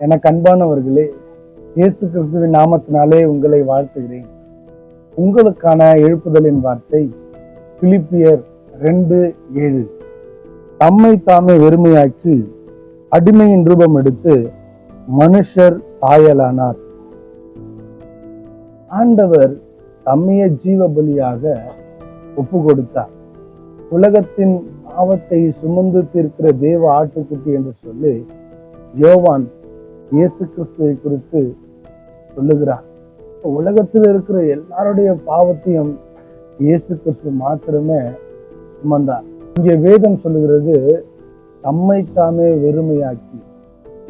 எனக்கு அன்பானவர்களே இயேசு கிறிஸ்துவின் நாமத்தினாலே உங்களை வாழ்த்துகிறேன். உங்களுக்கான எழுப்புதலின் வார்த்தை பிலிப்பியர் ரெண்டு ஏழு. தம்மை தாமே வெறுமையாக்கி அடிமையின் ரூபம் எடுத்து மனுஷர் சாயலானார். ஆண்டவர் தம்மைய ஜீவ பலியாக ஒப்பு கொடுத்தார் உலகத்தின் பாவத்தை சுமந்து தீர்க்கிற தேவ ஆட்டுக்குட்டி என்று சொல்லி யோவான் இயேசு கிறிஸ்துவை குறித்து சொல்லுகிறார். உலகத்தில் இருக்கிற எல்லாருடைய பாவத்தையும் இயேசு கிறிஸ்து மாத்திரமே சுமந்தார். இங்கே வேதம் சொல்லுகிறது தம்மை தாமே வெறுமையாக்கி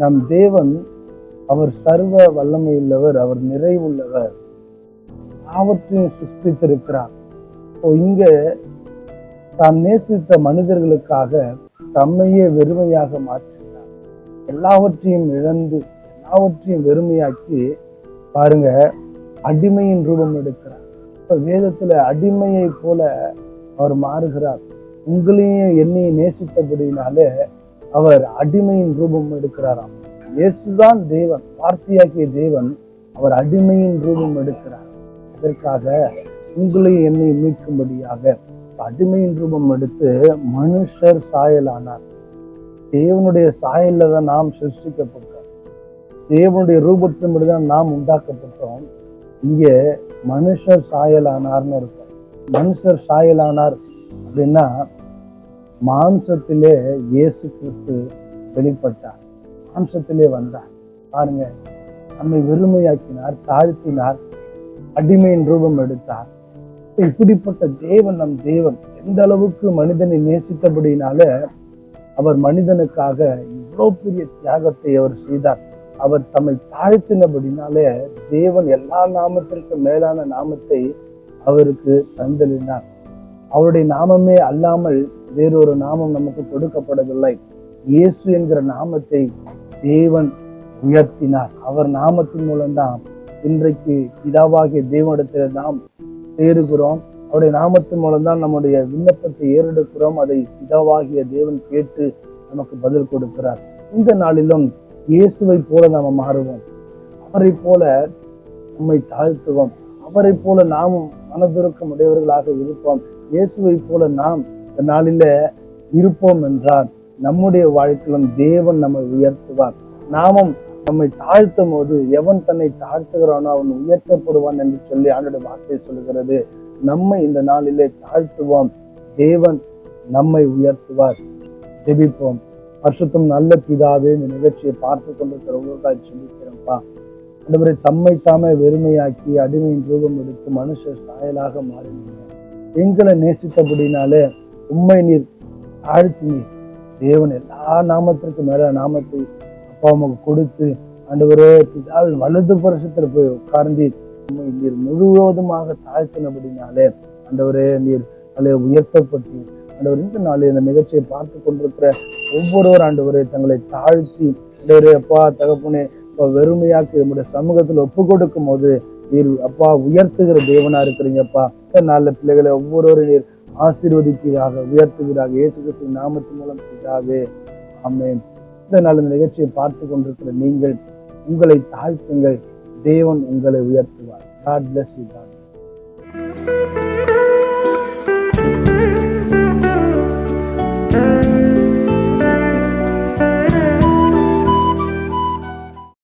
நம் தேவன் அவர் சர்வ வல்லமையுள்ளவர் அவர் நிறைவுள்ளவர் பாவத்தையும் சிருஷ்டித்திருக்கிறார். இப்போ இங்க தாம் நேசித்த மனிதர்களுக்காக தம்மையே வெறுமையாக மாற்றினார் எல்லாவற்றையும் இழந்து எல்லாவற்றையும் வெறுமையாக்கி பாருங்க அடிமையின் ரூபம் எடுக்கிறார். இப்ப வேதத்துல அடிமையை போல அவர் மாறுகிறார். உங்களையும் என்னையும் நேசித்தபடினாலே அவர் அடிமையின் ரூபம் எடுக்கிறாராம். இயேசுதான் தேவன் வார்த்தையாக்கிய தேவன் அவர் அடிமையின் ரூபம் எடுக்கிறார். அதற்காக உங்களையும் என்னை மீட்கும்படியாக அடிமையின் ரூபம் எடுத்து மனுஷர் சாயலானார். தேவனுடைய சாயலில் தான் நாம் சிருஷ்டிக்கப்பட்டோம். தேவனுடைய ரூபத்தின்படி தான் நாம் உண்டாக்கப்பட்டோம். இங்கே மனுஷர் சாயலானார்னு இருக்கும். மனுஷர் சாயலானார் அப்படின்னா மாம்சத்திலே இயேசு கிறிஸ்து வெளிப்பட்டார். மாம்சத்திலே வந்தார். பாருங்க நம்மை வெறுமையாக்கினார் தாழ்த்தினார் அடிமையின் ரூபம் எடுத்தார். இப்படிப்பட்ட தேவன் நம் தேவன். எந்த அளவுக்கு மனிதனை நேசித்தபடினால அவர் மனிதனுக்காக இவ்வளோ பெரிய தியாகத்தை அவர் செய்தார். அவர் தம்மை தாழ்த்தினபடினாலே தேவன் எல்லா நாமத்திற்கும் மேலான நாமத்தை அவருக்கு தந்தளினார். அவருடைய நாமமே அல்லாமல் வேறொரு நாமம் நமக்கு கொடுக்கப்படவில்லை. இயேசு என்கிற நாமத்தை தேவன் உயர்த்தினார். அவர் நாமத்தின் மூலம்தான் இன்றைக்கு பிதாவாகிய தேவனிடத்தில் நாம் சேருகிறோம். அவருடைய நாமத்தின் மூலம்தான் நம்முடைய விண்ணப்பத்தை ஏறெடுக்கிறோம். அதை பிதாவாகிய தேவன் கேட்டு நமக்கு பதில் கொடுக்கிறார். இந்த நாளிலும் இயேசுவை போல நாம் மாறுவோம். அவரை போல நம்மை தாழ்த்துவோம். அவரை போல நாமும் மனதுருக்கம் உடையவர்களாக இருப்போம். இயேசுவை போல நாம் இந்த நாளில இருப்போம் என்றால் நம்முடைய வாழ்க்கையிலும் தேவன் நம்மை உயர்த்துவார். நாமும் நம்மை தாழ்த்தும் போது எவன் தன்னை தாழ்த்துகிறானோ அவன் உயர்த்தப்படுவான் என்று சொல்லி ஆண்டோட வார்த்தை சொல்லுகிறது. நம்மை இந்த நாளிலே தாழ்த்துவோம். தேவன் நம்மை உயர்த்துவார். ஜெபிப்போம். வருஷத்தும் நல்ல பிதாவே இந்த நிகழ்ச்சியை பார்த்து கொண்டிருக்கிற உங்களுக்காக ஜெபிக்கிறோம்ப்பா அன்றுவரை தம்மை தாமே வெறுமையாக்கி அடிமையின் ரூபம் எடுத்து மனுஷர் சாயலாக மாறினீங்க. எங்களை நேசித்தபடினாலே உண்மை நீர் தாழ்த்தினீர். தேவன் எல்லா நாமத்திற்கு மேல நாமத்தை அப்பா அம்மாவுக்கு கொடுத்து ஆண்டவரே பிதாவின் வலது பரிசத்தில் போய் உட்கார்ந்தீர். உண்மை நீர் முழுவதுமாக தாழ்த்தினபடினாலே ஆண்டவரே நீர் அதில் உயர்த்தப்பட்டீர். ஆண்டவர் இந்த நாள் இந்த நிகழ்ச்சியை பார்த்து கொண்டிருக்கிற ஒவ்வொருவர் ஆண்டவரே தங்களை தாழ்த்தி அப்பா தகப்பனே இப்போ வெறுமையாக்கு நம்முடைய சமூகத்தில் ஒப்பு கொடுக்கும் போது நீர் அப்பா உயர்த்துகிற தேவனா இருக்கிறீங்கப்பா இந்த நாளில் பிள்ளைகளை ஒவ்வொருவரும் நீர் ஆசீர்வதிப்பீராக உயர்த்துவீராக இயேசு கிறிஸ்து நாமத்தின் மூலம் பிதாவே. ஆமென். இந்த நாள் இந்த நிகழ்ச்சியை பார்த்து கொண்டிருக்கிற நீங்கள் உங்களை தாழ்த்துங்கள். தேவன் உங்களை உயர்த்துவார். God bless you got